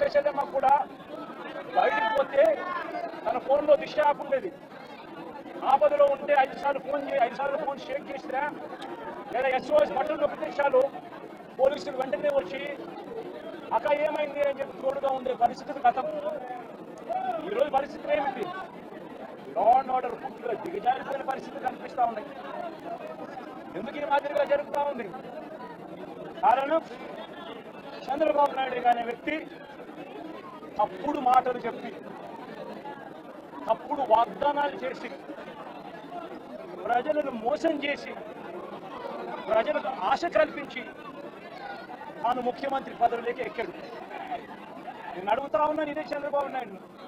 అక్కచెల్లెమ్మ కూడా. బయటికి పోతే తన ఫోన్లో దిశ యాప్ ఉండేది. ఆపదలో ఉంటే ఐదు సార్లు ఫోన్ చేయి ఐదు సార్లు ఫోన్ షేక్ చేసినా లేదా ఎస్ఓఎస్ బట్టలు నొక్కితే చాలు పోలీసులు వెంటనే వచ్చి అక్క ఏమైంది? అని చెప్పి తోడుగా ఉండే పరిస్థితులు గతం ఈరోజు పరిస్థితులు ఏమిటి? లా అండ్ ఆర్డర్ పూర్తిగా దిగజారిపోయిన పరిస్థితులు కనిపిస్తా ఉన్నాయి ఎందుకు ఈ మాదిరిగా జరుగుతూ ఉంది? కారణం చంద్రబాబు నాయుడు అనే వ్యక్తి తప్పుడు మాటలు చెప్పి తప్పుడు వాగ్దానాలు చేసి ప్రజలను మోసం చేసి ప్రజలకు ఆశ కల్పించి తాను ముఖ్యమంత్రి పదవిలోకి ఎక్కాడు. నేను అడుగుతా ఉన్నాను ఇదే చంద్రబాబు నాయుడు.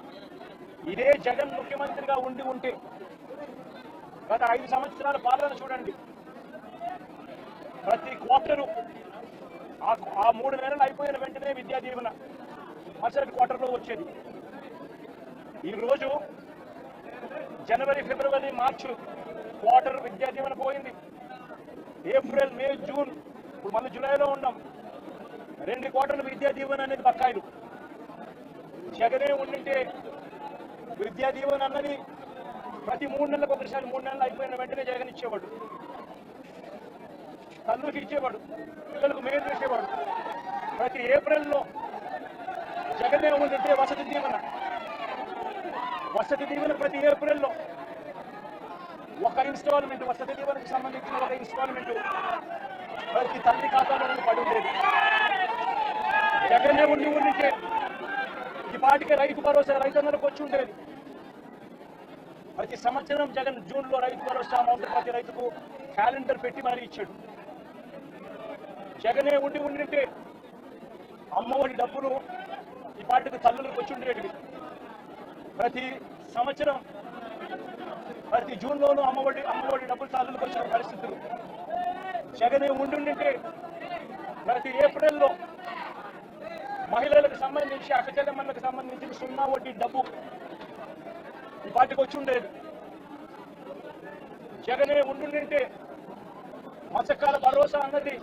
ఇదే జగన్ ముఖ్యమంత్రిగా ఉండి ఉంటే గత ఐదు సంవత్సరాల పాలన చూడండి. ప్రతి క్వార్టరు ఆ- ఆ మూడు నెలలు అయిపోయిన వెంటనే విద్యా దీవెన. మరుసటి క్వార్టర్లో వచ్చేది. ఈరోజు జనవరి ఫిబ్రవరి మార్చి క్వార్టర్ విద్యా దీవెన పోయింది. ఏప్రిల్ మే జూన్ ఇప్పుడు మళ్ళీ జూలైలో ఉన్నాం. రెండు క్వార్టర్లు విద్యా దీవెన అనేది బకాయిలు. జగనే ఉండింటే విద్యా దీవెన అన్నది ప్రతి మూడు నెలలకు ఒకసారి మూడు నెలలు అయిపోయిన వెంటనే జగన్ ఇచ్చేవాడు. తల్లుకి ఇచ్చేవాడు పిల్లలకు మేలు చేసేవాడు. ప్రతి ఏప్రిల్లో జగనే ఉండింటే వసతి దీవెన. వసతి దీవెన ప్రతి ఏప్రిల్లో. ఒక ఇన్స్టాల్మెంట్ వసతి దీవెనకు సంబంధించిన ఒక ఇన్స్టాల్మెంట్ ప్రతి తల్లి ఖాతాలో పడి ఉండేది. జగనే ఉండి ఉండింటే ఈ పాటికి రైతు భరోసా రైతన్నలకు వచ్చి ఉండేది. ప్రతి సంవత్సరం జగన్ జూన్లో రైతు భరోసా అమౌంట్ ప్రతి రైతుకు క్యాలెండర్ పెట్టి మరీ ఇచ్చాడు. జగనే ఉండి ఉండింటే అమ్మఒడి డబ్బులు ఈ పాటికి తల్లులకు వచ్చిండేటివి ప్రతి సంవత్సరం ప్రతి జూన్లోనూ అమ్మఒడి అమ్మఒడి డబ్బులు తల్లులకు వచ్చిన పరిస్థితులు. జగనే ఉండుంటే ప్రతి ఏప్రిల్లో మహిళలకు సంబంధించి అక్కచెల్లెమ్మలకు సంబంధించిన సున్నా వడ్డీ డబ్బు ఈ పార్టీకి వచ్చి ఉండేది. జగనే ఉండుంటే మత్స్యకాల భరోసా అన్నది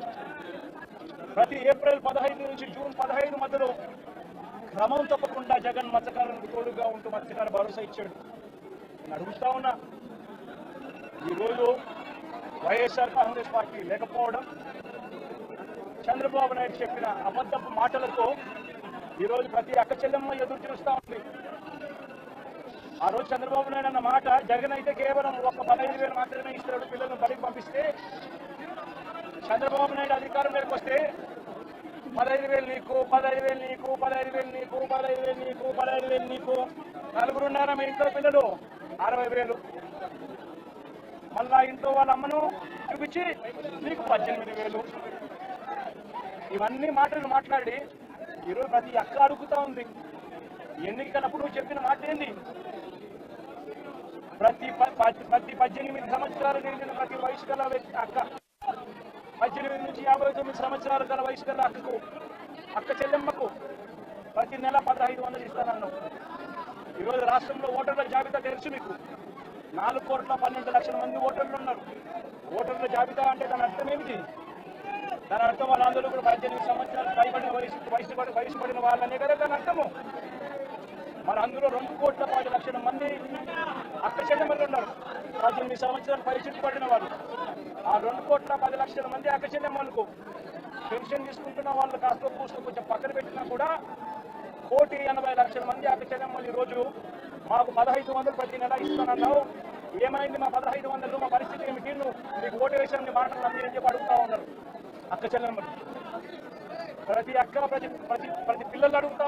ప్రతి ఏప్రిల్ పదహైదు నుంచి జూన్ పదహైదు మధ్యలో క్రమం తప్పకుండా జగన్ మత్స్యకారులకు తోడుగా ఉంటూ మత్స్యకార భరోసా ఇచ్చాడు. నేను అడుగుతా ఉన్నా ఈరోజు వైఎస్ఆర్ కాంగ్రెస్ పార్టీ లేకపోవడం చంద్రబాబు నాయుడు చెప్పిన అబద్ధపు మాటలతో ఈరోజు ప్రతి అక్క చెల్లెమ్మ ఎదురు చూస్తూ ఉంది. ఆ రోజు చంద్రబాబు నాయుడు అన్న మాట జగన్ అయితే కేవలం ఒక పదహైదు వేలు మాత్రమే ఇస్తాడు పిల్లలను బడికి పంపిస్తే చంద్రబాబు నాయుడు అధికారంలోకి వస్తే పదహైదు వేలు నీకు పదహైదు వేలు నీకు పదహైదు వేలు నీకు పదహైదు వేలు నీకు పదహైదు వేలు నీకు. నలుగురున్నారా మీ ఇంట్లో పిల్లలు? అరవై వేలు. మళ్ళా ఇంట్లో వాళ్ళ అమ్మను చూపించి నీకు పద్దెనిమిది వేలు. ఇవన్నీ మాటలు మాట్లాడి ఈరోజు ప్రతి అక్క అడుగుతా ఉంది. ఎన్నికలప్పుడు చెప్పిన మాట ఏంది? ప్రతి ప- ప్రతి పద్దెనిమిది సంవత్సరాలు నిండిన ప్రతి వయసు గల అక్క. పద్దెనిమిది నుంచి యాభై తొమ్మిది సంవత్సరాల గల వయసు గల అక్కకు అక్క చెల్లెమ్మకు ప్రతి నెల పదహైదు వందలు ఇస్తానన్నావు ఈరోజు రాష్ట్రంలో ఓటర్ల జాబితా తెలుసు మీకు. నాలుగు కోట్ల పన్నెండు లక్షల మంది ఓటర్లు ఉన్నారు. ఓటర్ల జాబితా అంటే దాని అర్థం ఏమిటి? దాని అర్థం వాళ్ళందరూ కూడా పద్దెనిమిది సంవత్సరాలు పైబడిన వయసు వయసు పడి వయసు పడిన వాళ్ళనే కదా దాని అర్థము? మరి అందులో రెండు కోట్ల పది లక్షల మంది అక్క చెల్లెమ్మలు ఉన్నారు. పద్దెనిమిది సంవత్సరాలు పై పడిన వాళ్ళు. ఆ రెండు కోట్ల పది లక్షల మంది అక్క పెన్షన్ తీసుకుంటున్న వాళ్ళు కాస్త కూస్తూ కొంచెం పక్కన పెట్టినా కూడా కోటి ఎనభై లక్షల మంది అక్క చెల్లెమ్మలు ఈ రోజు మాకు పదహైదు వందలు ప్రతి నెల ఇస్తానన్నావు. ఏమైంది మా పదహైదు వందలు? మా పరిస్థితి ఏమిటి? నువ్వు మీకు ఓటు వేసాన్ని మాటలు నమ్మి అని చెప్పి అడుగుతా ఉన్నారు. అక్క చెల్లెమ్మలు ప్రతి అక్క ప్రతి ప్రతి ప్రతి పిల్లలు అడుగుతా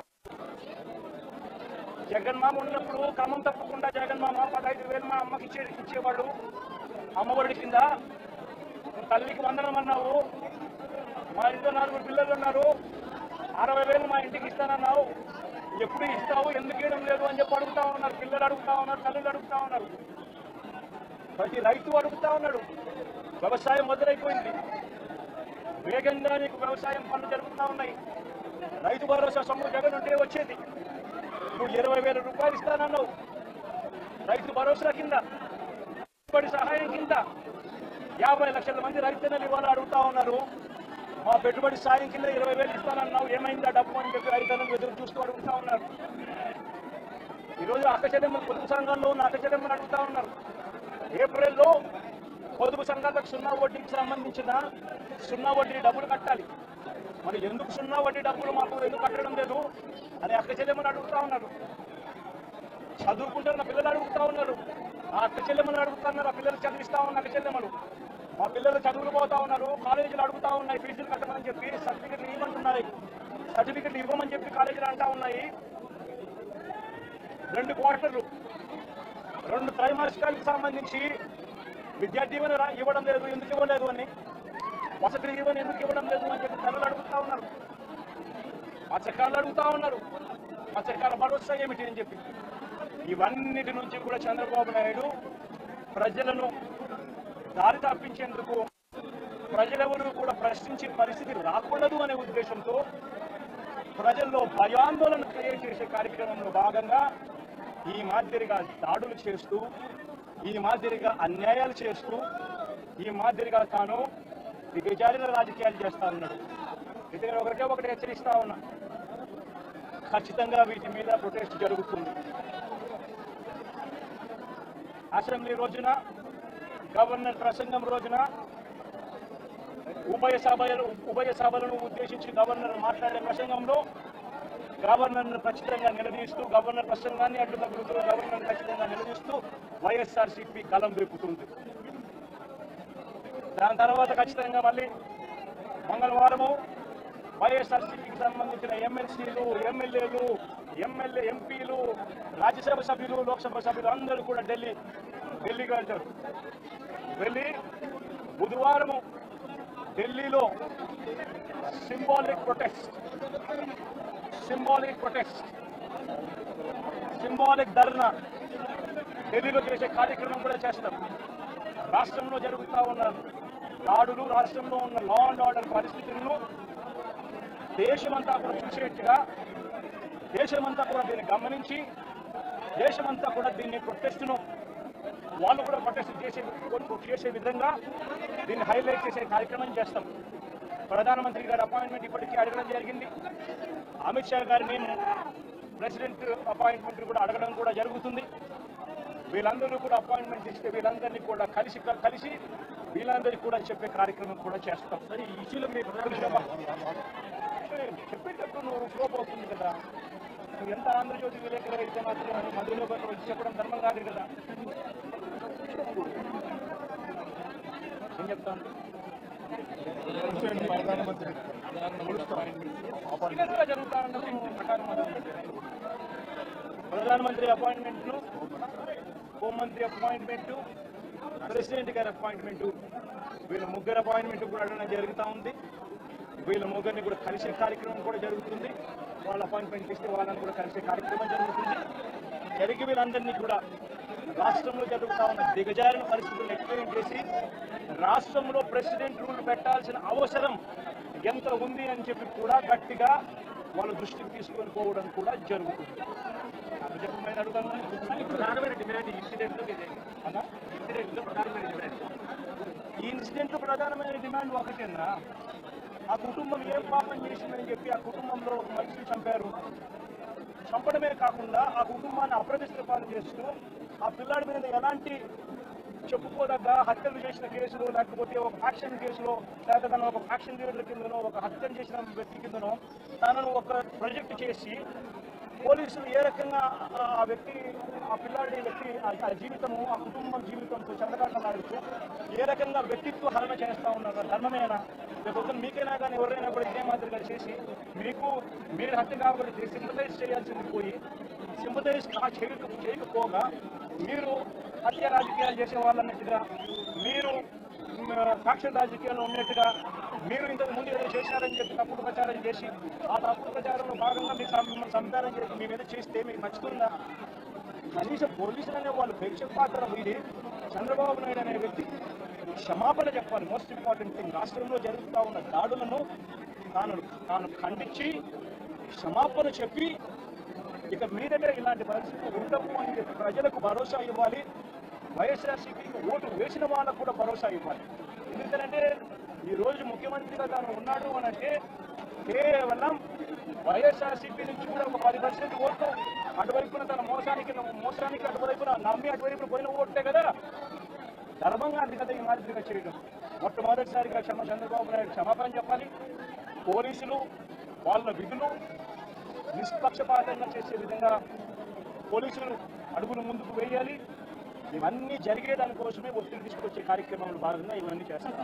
జగన్మామ ఉన్నప్పుడు క్రమం తప్పకుండా జగన్మామ పదహైదు వేలు మా అమ్మకి ఇచ్చే ఇచ్చేవాడు అమ్మఒడి కింద తల్లికి వందనం అన్నావు. మా ఇంట్లో నలుగురు పిల్లలు ఉన్నారు. అరవై వేలు మా ఇంటికి ఇస్తానన్నావు. ఎప్పుడు ఇస్తావు? ఎందుకు ఇవ్వడం లేదు అని చెప్పి అడుగుతా ఉన్నారు. పిల్లలు అడుగుతా ఉన్నారు తల్లులు అడుగుతా ఉన్నారు. ప్రతి రైతు అడుగుతా ఉన్నాడు. వ్యవసాయం మొదలైపోయింది. వేగంగా నీకు వ్యవసాయం పనులు జరుగుతూ ఉన్నాయి. రైతు భరోసా సొమ్ము జగన్ ఉంటే వచ్చేది. ఇప్పుడు ఇరవై వేల రూపాయలు ఇస్తానన్నావు. రైతు భరోసా కింద పెట్టుబడి సహాయం కింద. యాభై లక్షల మంది రైతులను ఇవాళ అడుగుతా ఉన్నారు. మా పెట్టుబడి సాయం కింద ఇరవై వేలు ఇస్తానన్నావు. ఏమైందా డబ్బు అని చెప్పి రైతులను ఎదురు చూస్తూ అడుగుతా ఉన్నారు. ఈరోజు అక్క పొదుపు సంఘంలో ఉన్న అక్క అడుగుతా ఉన్నారు. ఏప్రిల్లో పొదుపు సంఘాలకు సున్నా వడ్డీకి సంబంధించిన సున్నా వడ్డీ డబ్బులు కట్టాలి. మరి ఎందుకు సున్నా వడ్డీ డబ్బులు మాకు ఎందుకు కట్టడం లేదు అని అక్క అడుగుతా ఉన్నారు. చదువుకుంటున్న పిల్లలు అడుగుతా ఉన్నారు. ఆ అక్క చెల్లెమ్మలు అడుగుతున్నారు ఆ పిల్లలు చదివిస్తా ఉన్నారు అక్క చెల్లెమ్మలు మా పిల్లలు చదువులు పోతా ఉన్నారు కాలేజీలు అడుగుతా ఉన్నాయి ఫీజులు కట్టమని చెప్పి సర్టిఫికెట్లు ఇవ్వమంటున్నాయి సర్టిఫికెట్లు ఇవ్వమని చెప్పి కాలేజీలు అంటా ఉన్నాయి. రెండు క్వార్టర్లు రెండు త్రైమాసికాలకు సంబంధించి విద్యా దీవెన రా- ఇవ్వడం లేదు ఎందుకు ఇవ్వలేదు అని. వసతి దీవెన ఎందుకు ఇవ్వడం లేదు అని చెప్పి తల్లులు అడుగుతా ఉన్నారు. మత్స్యకారులు అడుగుతా ఉన్నారు. మత్స్యకార భరోసా ఏమిటి అని చెప్పి. ఇవన్నిటి నుంచి కూడా చంద్రబాబు నాయుడు ప్రజలను దారి తప్పించేందుకు ప్రజలెవరూ కూడా ప్రశ్నించే పరిస్థితి రాకూడదు అనే ఉద్దేశంతో ప్రజల్లో భయాందోళన క్రియేట్ చేసే కార్యక్రమంలో భాగంగా ఈ మాదిరిగా దాడులు చేస్తూ ఈ మాదిరిగా అన్యాయాలు చేస్తూ ఈ మాదిరిగా తాను దిగజారిన రాజకీయాలు చేస్తా ఉన్నాడు. ఇది నేను ఒకరికే ఒకటి హెచ్చరిస్తా ఉన్నా. ఖచ్చితంగా వీటి మీద ప్రొటెస్ట్ జరుగుతుంది. అసెంబ్లీ రోజున గవర్నర్ ప్రసంగం రోజున ఉభయ సభలు ఉభయ సభలను ఉద్దేశించి గవర్నర్ మాట్లాడే ప్రసంగంలో గవర్నర్ను ఖచ్చితంగా నిలదీస్తూ గవర్నర్ ప్రసంగాన్ని అడ్డు తగ్గుతూ గవర్నర్ ఖచ్చితంగా నిలదీస్తూ వైఎస్ఆర్సీపీ కలం రేపుతుంది. దాని తర్వాత ఖచ్చితంగా మళ్ళీ మంగళవారము వైఎస్ఆర్సీపీకి సంబంధించిన ఎమ్మెల్సీలు ఎమ్మెల్యేలు ఎమ్మెల్యే ఎంపీలు రాజ్యసభ సభ్యులు లోక్సభ సభ్యులు అందరూ కూడా ఢిల్లీ ఢిల్లీకి వెళ్తారు. వెళ్ళి బుధవారము ఢిల్లీలో symbolic protest. Symbolic protest. Symbolic ధర్నా. ఢిల్లీలో చేసే కార్యక్రమం కూడా చేస్తాం. రాష్ట్రంలో జరుగుతూ ఉన్న దాడులు రాష్ట్రంలో ఉన్న లా అండ్ ఆర్డర్ పరిస్థితులను దేశమంతా కూడా చూసేట్టుగా దేశమంతా కూడా దీన్ని గమనించి దేశమంతా కూడా దీన్ని ప్రొటెస్ట్ను వాళ్ళు కూడా ప్రొటెస్ట్ చేసే చేసే విధంగా దీన్ని హైలైట్ చేసే కార్యక్రమం చేస్తాం. ప్రధానమంత్రి గారి అపాయింట్మెంట్ ఇప్పటికీ అడగడం జరిగింది. అమిత్ షా గారి మేము ప్రెసిడెంట్ అపాయింట్మెంట్ కూడా అడగడం కూడా జరుగుతుంది. వీళ్ళందరూ కూడా అపాయింట్మెంట్ ఇస్తే వీళ్ళందరినీ కూడా కలిసి కలిసి వీళ్ళందరికీ కూడా చెప్పే కార్యక్రమం కూడా చేస్తాం. సరే ఈ ఇష్యూలో మీరు చెప్పేటట్టు నువ్వు స్కోప్ అవుతుంది కదా. ఎంత ఆంధ్రజ్యోతి విలేకరు అయితే మాత్రం మధ్యలో వచ్చి చెప్పడం ధర్మం కాదు కదా. ఏం చెప్తాను సీరియస్గా ప్రధానమంత్రి అపాయింట్మెంట్ హోంమంత్రి అపాయింట్మెంట్ ప్రెసిడెంట్ గారి అపాయింట్మెంట్ వీళ్ళ ముగ్గురు అపాయింట్మెంట్ కూడా అడగడం జరుగుతూ ఉంది. వీళ్ళ ముగ్గురిని కూడా కలిసే కార్యక్రమం కూడా జరుగుతుంది. వాళ్ళ అపాయింట్మెంట్ ఇస్తే వాళ్ళని కూడా కలిసే కార్యక్రమం జరుగుతుంది. జరిగి వీళ్ళందరినీ కూడా రాష్ట్రంలో జరుగుతా ఉన్న దిగజారిన పరిస్థితులను ఎక్స్ప్లెయిన్ చేసి రాష్ట్రంలో ప్రెసిడెంట్ రూల్ పెట్టాల్సిన అవసరం ఎంత ఉంది అని చెప్పి కూడా గట్టిగా వాళ్ళ దృష్టికి తీసుకొని పోవడం కూడా జరుగుతుంది. ప్రధానమైన డిమాండ్ ఇన్సిడెంట్ అన్నా? ఇన్సిడెంట్ ప్రధానమైన డిమాండ్. ఈ ఇన్సిడెంట్ ప్రధానమైన డిమాండ్ ఒకటేనా? ఆ కుటుంబం ఏం పాపం చేసిందని చెప్పి ఆ కుటుంబంలో ఒక మనిషిని చంపారు. చంపడమే కాకుండా ఆ కుటుంబాన్ని అప్రదిష్ట పాలు చేస్తూ ఆ పిల్లాడి మీద ఎలాంటి చెప్పుకోదగ్గ హత్యలు చేసిన కేసులు లేకపోతే ఒక యాక్షన్ కేసులో లేకపోతే తను ఒక యాక్షన్ లీడర్ కిందనో ఒక హత్యలు చేసిన వ్యక్తి కిందనో తనను ఒక ప్రొజెక్ట్ చేసి పోలీసులు ఏ రకంగా ఆ వ్యక్తి ఆ పిల్లాడి వ్యక్తి ఆ- జీవితము ఆ కుటుంబం జీవితంతో చెందకాటలాడుతూ ఏ రకంగా వ్యక్తిత్వ హరణ చేస్తూ ఉన్నారు? ధర్మమేనా? లేకపోతే మీకైనా కానీ ఎవరైనా కూడా ఇదే మాదిరిగా చేసి మీకు మీరు హత్య కాబట్టి సింపతైజ్ చేయాల్సింది పోయి సింపతైజ్ చేయక చేయకపోగా మీరు హత్య రాజకీయాలు చేసే వాళ్ళన్నట్టుగా మీరు ఫ్యాక్షన్ రాజకీయాల్లో ఉన్నట్టుగా మీరు ఇంతకు ముందు ఏదో చేశారని చెప్పి తప్పుడు ప్రచారం చేసి ఆ తప్పుడు ప్రచారంలో భాగంగా మీకు సం- సంతానం చేసి మీ మీద చేస్తే మీకు నచ్చుతుందా? కనీసం పోలీసులు అనే వాళ్ళు ప్రేక్షక పాత్ర వీడి చంద్రబాబు నాయుడు అనే వ్యక్తి క్షమాపణ చెప్పాలి. మోస్ట్ ఇంపార్టెంట్ థింగ్ రాష్ట్రంలో జరుగుతూ ఉన్న దాడులను తాను తాను ఖండించి క్షమాపణ చెప్పి ఇక మీదట ఇలాంటి పరిస్థితులు ఉండవు అని చెప్పి ప్రజలకు భరోసా ఇవ్వాలి. వైఎస్ఆర్సీపీకి ఓటు వేసిన వాళ్ళకు కూడా భరోసా ఇవ్వాలి. ఎందుకంటే ఈ రోజు ముఖ్యమంత్రిగా తాను ఉన్నాడు అని అంటే కేవలం వైఎస్ఆర్సీపీ నుంచి కూడా ఒక పది పర్సెంట్ ఓట్లు అటువైపున తన మోసానికి మోసానికి అటువైపున నమ్మి అటువైపున పోయిన ఓట్లే కదా. ధర్మంగా అది ఈ మాదిరిగా చేయడం. మొట్టమొదటిసారిగా క్షమ చంద్రబాబు నాయుడు క్షమాపణ చెప్పాలి. పోలీసులు వాళ్ళ విధులు నిష్పక్షపాతంగా చేసే విధంగా పోలీసులు అడుగులు ముందుకు వేయాలి. ఇవన్నీ జరిగేదాని కోసమే ఒత్తిడి తీసుకొచ్చే కార్యక్రమంలో భాగంగా ఇవన్నీ చేస్తారు